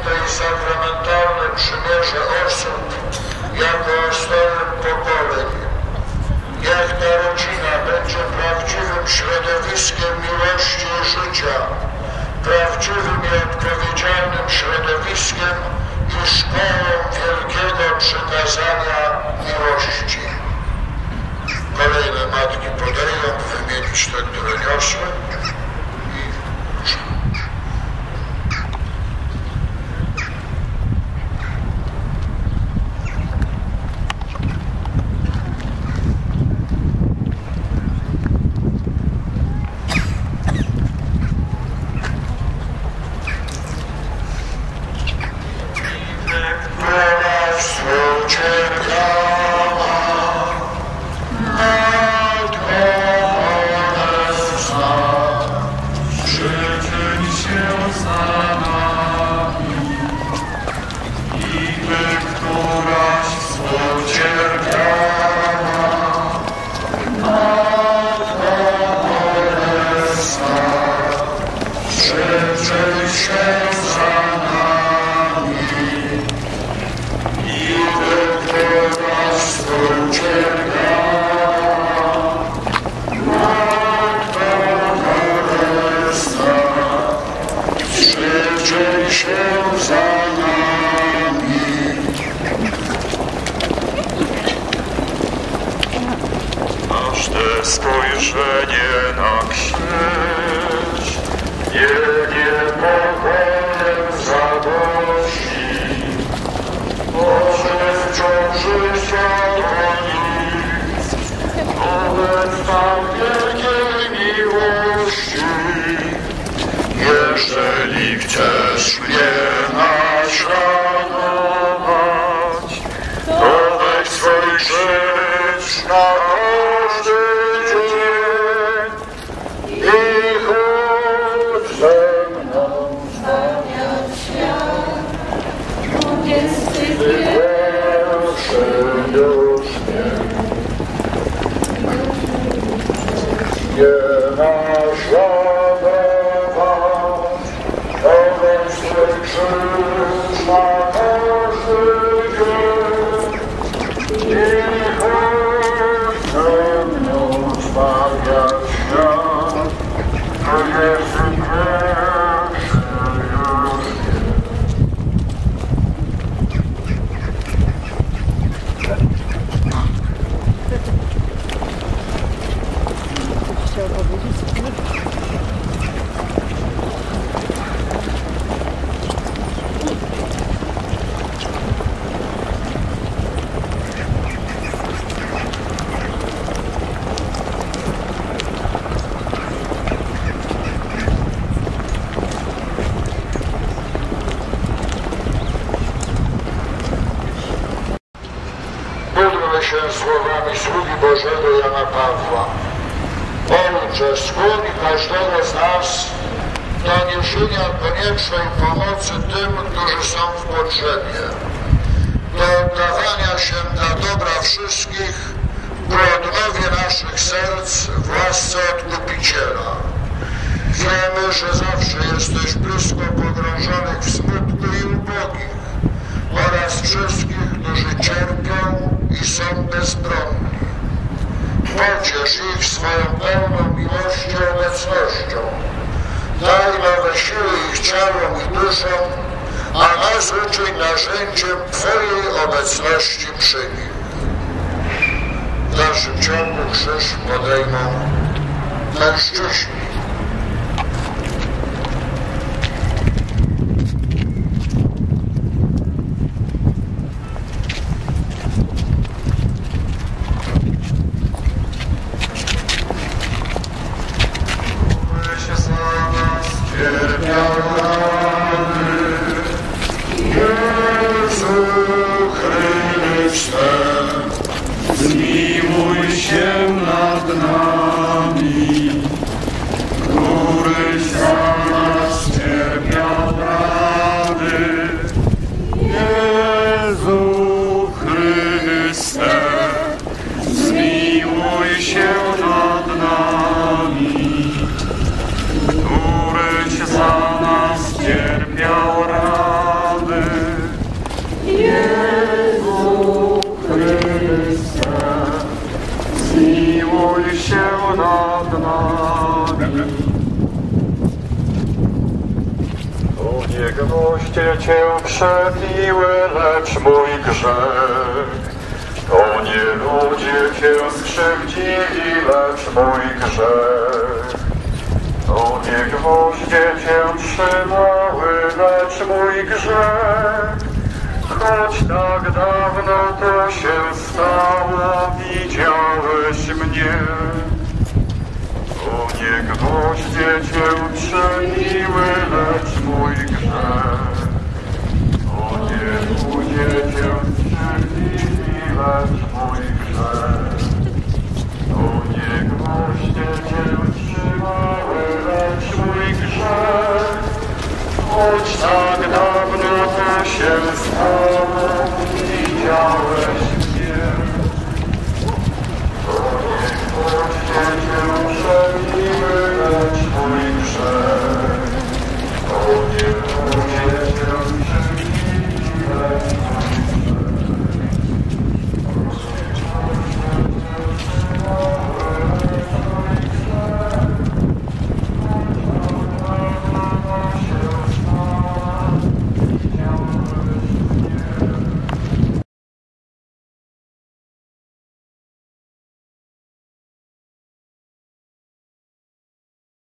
święte i sakramentalne przymierze osób jako stałych pokoleń. Jak ta rodzina będzie prawdziwym środowiskiem miłości i życia, prawdziwym i odpowiedzialnym środowiskiem i szkołą wielkiego przekazania miłości. Kolejne matki podają wymienić te, które niosły. Spojrzenie na krzyż, nie niepokojem zadości, może wciąż światła nic, nawet tam wielkiej miłości. Jeżeli chcesz to jest się słowami sługi Bożego Jana Pawła. Ojcze, skłoni każdego z nas do niesienia koniecznej pomocy tym, którzy są w potrzebie, do oddawania się dla dobra wszystkich ku odnowie naszych serc w łasce Odkupiciela. Wiemy, że zawsze jesteś blisko pogrążonych w smutku i ubogich oraz wszystkich, którzy cierpią i są bezbronni. Pociesz ich swoją pełną miłością i obecnością. Daj nowe siły ich ciałom i duszom, a nas uczyń narzędziem Twojej obecności przy nich. W dalszym ciągu krzyż podejmą mężczyźni. Christus. Zmiłuj się nad nami. O nie gwoździe cię przebiły, lecz mój grzech. To nie ludzie cię skrzywdzili, lecz mój grzech. To nie gwoździe cię trzymały, lecz mój grzech. Choć tak dawno to się stało, gwoździe cię trzymiły,